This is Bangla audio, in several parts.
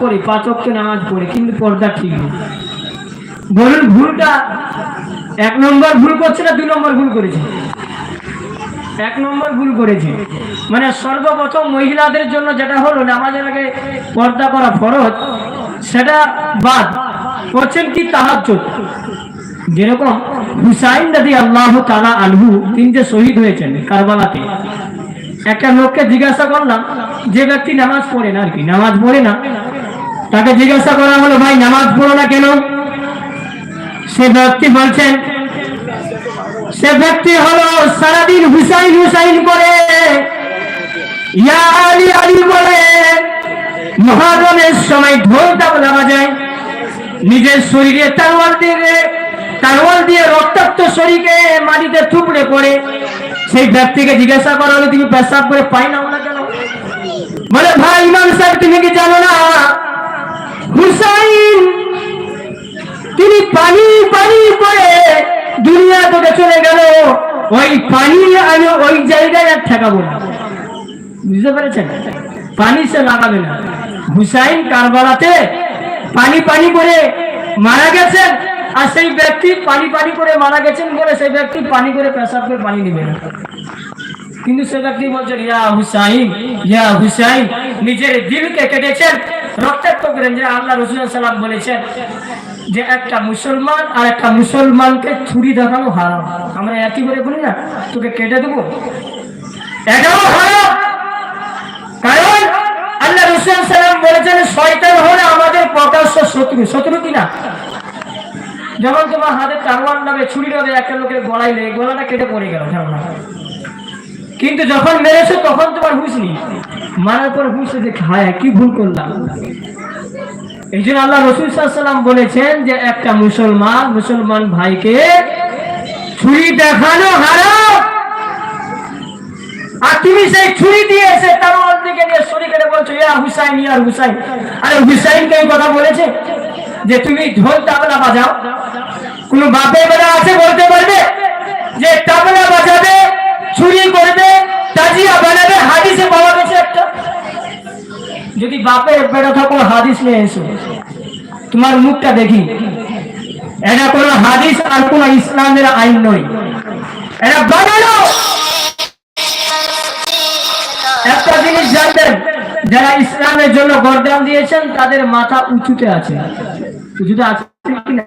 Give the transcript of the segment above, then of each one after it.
পড়ি, পাঁচ অক্ট নামাজ পড়ি, কিন্তু পর্দা ঠিক নেই। বলুন, ভুলটা এক নম্বর ভুল করছে না দুই নম্বর ভুল করেছে? এক নম্বর ভুল করেছে। মানে সর্বপ্রথম মহিলাদের জন্য যেটা হলো, নামাজের আগে পর্দা করা ফরজ, সেটা বাদ। করছেন কি তাহাজ্জুদ? যেরকম হুসাইন দাদি আল্লাহ তালা আলহু তিনি যে শহীদ হয়েছেন কারবালাতে, একটা লোককে জিজ্ঞাসা করলাম, যে ব্যক্তি নামাজ পড়ে না আর কি? নামাজ পড়ে না তাকে জিজ্ঞাসা করা হলো, ভাই, নামাজ পড়ো না কেন? সে ব্যক্তি বলছেন, সে ব্যক্তি হলো সারাদিন হুসাইন হুসাইন করে, ইয়া সময় ঢোল তাবলা বাজায়, নিজের শরীরে তারওয়াল দিয়ে তারওয়াল দিয়ে রক্তাক্ত শরীরকে মাটিতে থুপড়ে পড়ে। সেই ব্যক্তিকে জিজ্ঞাসা করা হলো, তুমি পেশাব করে পাই না কেন? বলে, ভাই, ইমাম সাহেব, তুমি কি জানো না হুসাইন তিনি পানি পানি করে দুনিয়া থেকে চলে গেল। ওই পানি আমি ওই জায়গায় আর ঠেকাবো না। বুঝতে পেরেছেন? পানি সে লাগাবে না। হুসাইন কারবালাতে পানি পানি করে মারা গেছেন আর সেই ব্যক্তি পানি পানি করে মারা গেছেন বলে সেই ব্যক্তি পানি করে পেশাব করে পানি নেবে না। কিন্তু সে ব্যক্তি বলছেন, ইয়া হুসাইন ইয়া হুসাইন, নিজের দিলকে কেটেছেন রক্তাক্ত করেন যে আল্লাহ রসুল সাল্লাম বলেছেন যে একটা মুসলমান আর একটা মুসলমানকে ছুরি দেখানো হারাম। আমরা একই করে বলি না, তোকে কেটে দেবো? এটাও হারাম। কারণ আল্লাহ রসুল বলেছেন, শয়তান হলো আমাদের প্রকাশ্য শত্রু। শত্রু কিনা যখন তোমার হাতে তারওয়ার নামে ছুরি নামে একটা লোকের গলায় লেগে, গলাটা কেটে পড়ে গেল কিন্তু যখন মেরেছো, তখন তোমার হুশ নেই। মারার পর হুশ যে খায় কি ভুল করলাম। এই জন্য আল্লাহ রসুল সাল্লাম বলেছেন যে, একটা মুসলমান মুসলমান ভাইকে ছুরি দেখানো হারাম। আর তুমি সেই ছুরি দিয়ে এসে তার নিয়ে শরীর কেটে বলছো, ইয়া হুসাইন হুসাইন। আরে কথা বলেছে? যে তুমি ঢোল তাবলা বাজাও। কোন বাপের বেলা আছে বলতে পারবে? যে তাবলা বাজাবে চুরি করবে, তাজিয়া বানাবে, হাদিসে পাওয়া যদি বাপের বেড়া থাকো হাদিস নিয়ে এসো। তোমার মুখটা দেখি। এটা কোন হাদিস আর কোন ইসলামের আইন নয়। এটা বানানো একটা জিনিস জানতেন যারা ইসলামের জন্য গরদান দিয়েছেন, তাদের মাথা উঁচুতে আছে। উঁচুতে আছে কিনা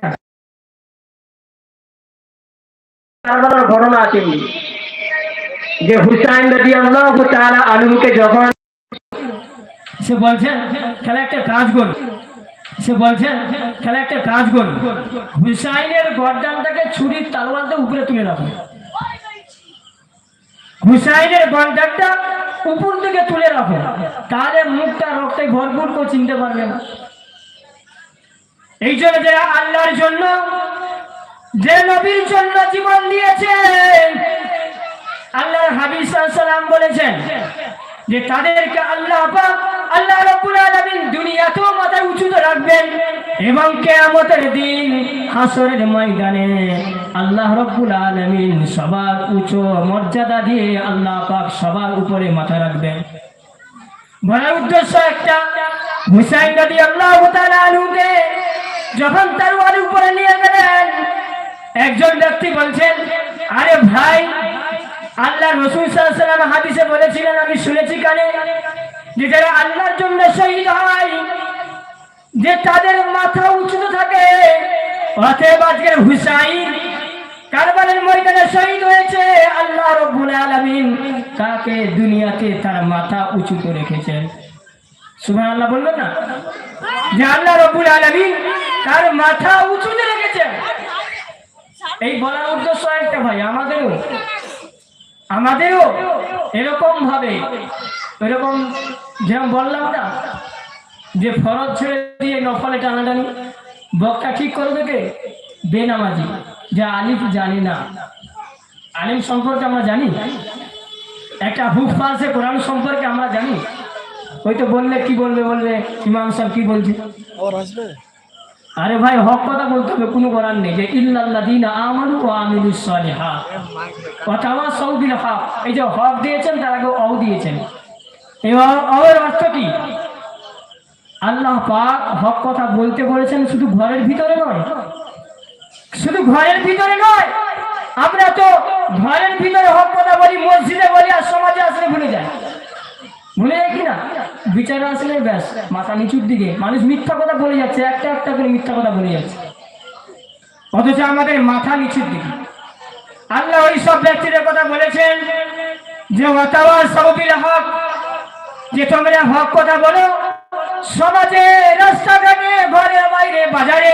ঘটনা আছে যে হুসাইন নদী আল্লাহ তারা আলুকে যখন সে বলছেন খেলা একটা কাজ কর। সে বলছেন খেলা একটা কাজ কর। হুসাইনের গরদানটাকে ছুরির তালওয়ালটা উপরে তুলে রাখো হুসাইনের গন্ডারটা উপর থেকে তুলে রাখো তাহলে মুখটা, রক্তে ভরপুর করে চিনতে পারবে না। এই জন্য যারা আল্লাহর জন্য, যে নবীর জন্য জীবন দিয়েছে আল্লাহর হাবিব সাল্লাম বলেছেন যে তাদেরকে আল্লাহ পাক আল্লাহ রাব্বুল আলামিন দুনিয়াতেও মাথা উঁচুতে রাখবেন এবং কিয়ামতের দিন হাসরের ময়দানে আল্লাহ রাব্বুল আলামিন সবার উঁচু মর্যাদা দিয়ে আল্লাহ পাক সবার উপরে মাথা রাখবেন। বলার উদ্দেশ্য একটা। হুসাইন নদী আল্লাহ আনহুকে যখন তার উপরে নিয়ে গেলেন, একজন ব্যক্তি বলছেন, আরে ভাই, আল্লাহ রসুল সাল্লাম হাদিসে বলেছিলেন, আমি শুনেছি কানে যে যারা আল্লাহর জন্য শহীদ হয়। যে তাদের মাথা উঁচুতে থাকে, অতএব আজকের হুসাইন কারবালের ময়দানে শহীদ হয়েছে। আল্লাহ রব্বুল আলামিন তাকে দুনিয়াতে তার মাথা উঁচুতে রেখেছেন। সুবহান আল্লাহ বলবেন না? যে আল্লাহ রব্বুল আলামিন তার মাথা উঁচুতে রেখেছেন। এই বলার উদ্দেশ্য একটা ভাই, আমাদেরও আমাদেরও এরকম ভাবে এরকম যেরকম বললাম না যে ফরজ ছেড়ে দিয়ে নফলে টানাটানি বকটা ঠিক করে দেবে বেনামাজি। যা আলিফ জানি না। আলিম সম্পর্কে আমরা জানি। একটা হুক পাশে কোরআন সম্পর্কে আমরা জানি। হয়তো বললে কি বলবে বলবে ইমাম সাহেব কি বলছে? আরে ভাই হক কথা বলতে হবে কোনো করার নেই। যে ইল্লাল্লাযীনা আমানু ওয়া আমিলুস সালিহাত ওয়া তাওয়াসাউ বিল হক। এই যে হক দিয়েছেন তার আগে অও দিয়েছেন। অর্থ কি? আল্লাহ পাক হক কথা বলতে বলেছেন শুধু ঘরের ভিতরে নয়। শুধু ঘরের ভিতরে নয়, আমরা তো ঘরের ভিতরে হক কথা বলি, মসজিদে বলি আর সমাজে আসলে ভুলে যাই। ভুলে যায় কিনা বিচারে আসলে ব্যাস, মাথা নিচুর দিকে। মানুষ মিথ্যা কথা বলে যাচ্ছে, একটা একটা করে মিথ্যা কথা বলে যাচ্ছে। অথচ আমাদের মাথা নিচুর দিকে। আল্লাহ ওই সব ব্যক্তিদের কথা বলেছেন যে ওয়াতাওয়ার সববিল হক যে তোমরা হক কথা বলো, সমাজে, রাস্তাঘাটে ঘরে বাইরে, বাজারে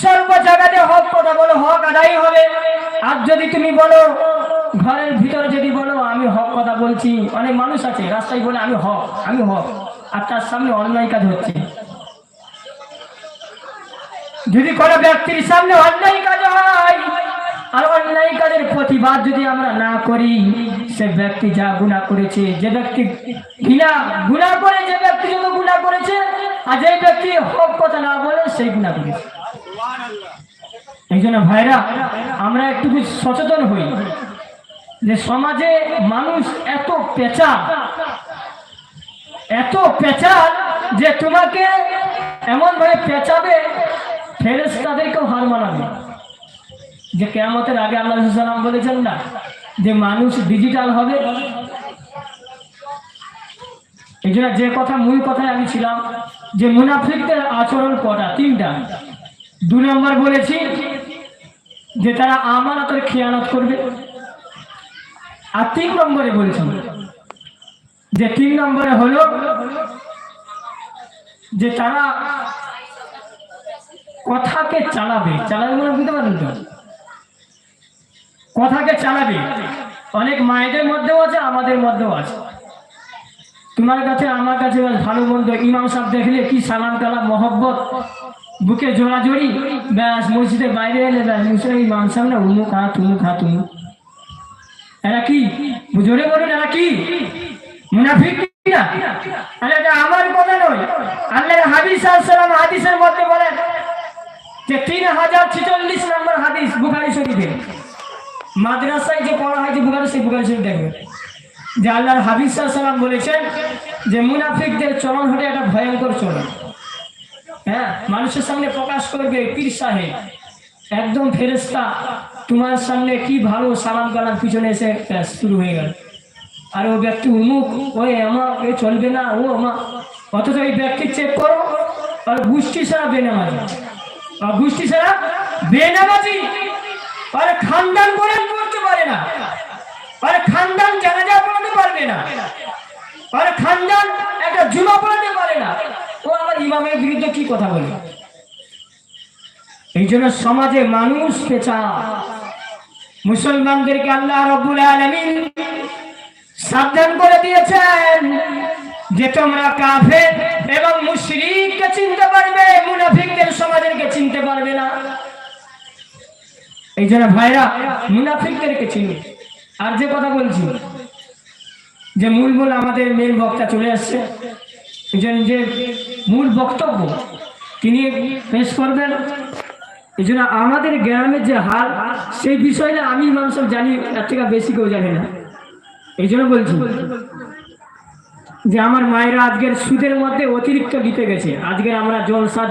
সর্ব জায়গাতে হক কথা বলো, হক আদায় হবে। আর যদি তুমি বলো, ঘরের ভিতরে যদি বলো, আমি হক কথা বলছি, অনেক মানুষ আছে, রাস্তায় বলে, আমি হক আমি হক। আর তার সামনে অন্যায় কাজ হচ্ছে। যদি কোনো ব্যক্তির সামনে অন্যায় কাজ হয়, আর অন্যায় কাজের প্রতিবাদ যদি আমরা না করি সে ব্যক্তি যা গুণা করেছে, যে ব্যক্তি ঘৃণা গুণা করে, যে ব্যক্তি যত গুণা করেছে, আর যে ব্যক্তি হক কথা না বলে, সেই গুণা করেছে। এই জন্য ভাইরা, আমরা একটু সচেতন হই? যে সমাজে মানুষ এত পেঁচা এত পেঁচা যে তোমাকে এমন ভাবে পেঁচাবে ফেরেস তাদেরকেও হার মানাবে। যে কেয়ামতের আগে আল্লাহ বলেছেন না যে মানুষ ডিজিটাল হবে। এই জন্য যে কথা, মূল কথায় আমি ছিলাম যে মুনাফিকদের আচরণ কটা? তিনটা। দু নম্বর বলেছি যে তারা আমার আমানতের খেয়ানত করবে। আর তিন নম্বরে বলছি যে তিন নম্বরে হলো যে তারা কথাকে চালাবে। চালাবে মানে বুঝতে পারেন তো? কথাকে চালাবে। অনেক মায়েদের মধ্যেও আছে, আমাদের মধ্যেও আছে। তোমার কাছে, আমার কাছে ভালো মন্দ ইমাম সাহেব দেখলে কি সালাম কালাম, মহব্বত, বুকে জোড়াজড়ি, ব্যাস মসজিদের বাইরে এলে ব্যাস মুসলিম ইমাম সাহেব না, উমুক হা তুমুক হা তুমুক এরা কি? জোরে বলুন, এরা কি? মুনাফিক আরে এটা আমার কথা নয়। আল্লাহ হাবিস সাল্লাম হাদিসের মধ্যে বলেন যে তিন হাজার ছেচল্লিশ নম্বর হাদিস বুখারি শরীফে। মাদ্রাসায় যে পড়া হয় যে বুখারি, সেই বুখারি শরীফ দেখবে। যে আল্লাহর হাবিজ সাল্লাম বলেছেন যে মুনাফিকদের চলন হলে একটা ভয়ঙ্কর চলন হ্যাঁ মানুষের সামনে প্রকাশ করবে পীর সাহেব। একদম ফেরেস্তা তোমার সামনে কি ভালো সালাম কালাম পিছনে এসে শুরু হয়ে গেল। আর ও ব্যক্তি উমুক ওই আমা এ চলবে না, ও আমা অথচ এই ব্যক্তি চেক করো, আর গোষ্ঠী ছাড়া বেনামাজি। আর গোষ্ঠী ছাড়া বেনামাজি। আর খানদান করে করতে পারে না। আর খানদান জানাজা পড়াতে পারবে না। আর খানদান একটা জুমা পড়াতে পারে না। ও আমার ইমামের বিরুদ্ধে কি কথা বলে? এই জন্য সমাজে মানুষ পেঁচা। মুসলমানদেরকে আল্লাহ রব্বুল আলামিন সাবধান করে দিয়েছেন যে তোমরা কাফের এবং মুশরিককে চিনতে পারবে, মুনাফিকদের সমাজেরকে চিনতে পারবে না। এই জন্য ভাইরা মুনাফিকদেরকে চিনি। আর যে কথা বলছি, যে মূল মূল আমাদের মেন বক্তা চলে আসছে যে মূল বক্তব্য তিনি পেশ করবেন, এই জন্য আমাদের গ্রামের যে হাল, সেই বিষয়ে আমি মানুষ জানি তার থেকে বেশি কেউ জানে না। এই জন্য বলছি যে আমার মায়েরা আজকের সুদের মধ্যে অতিরিক্ত দিতে গেছে। আজকের আমরা জলসা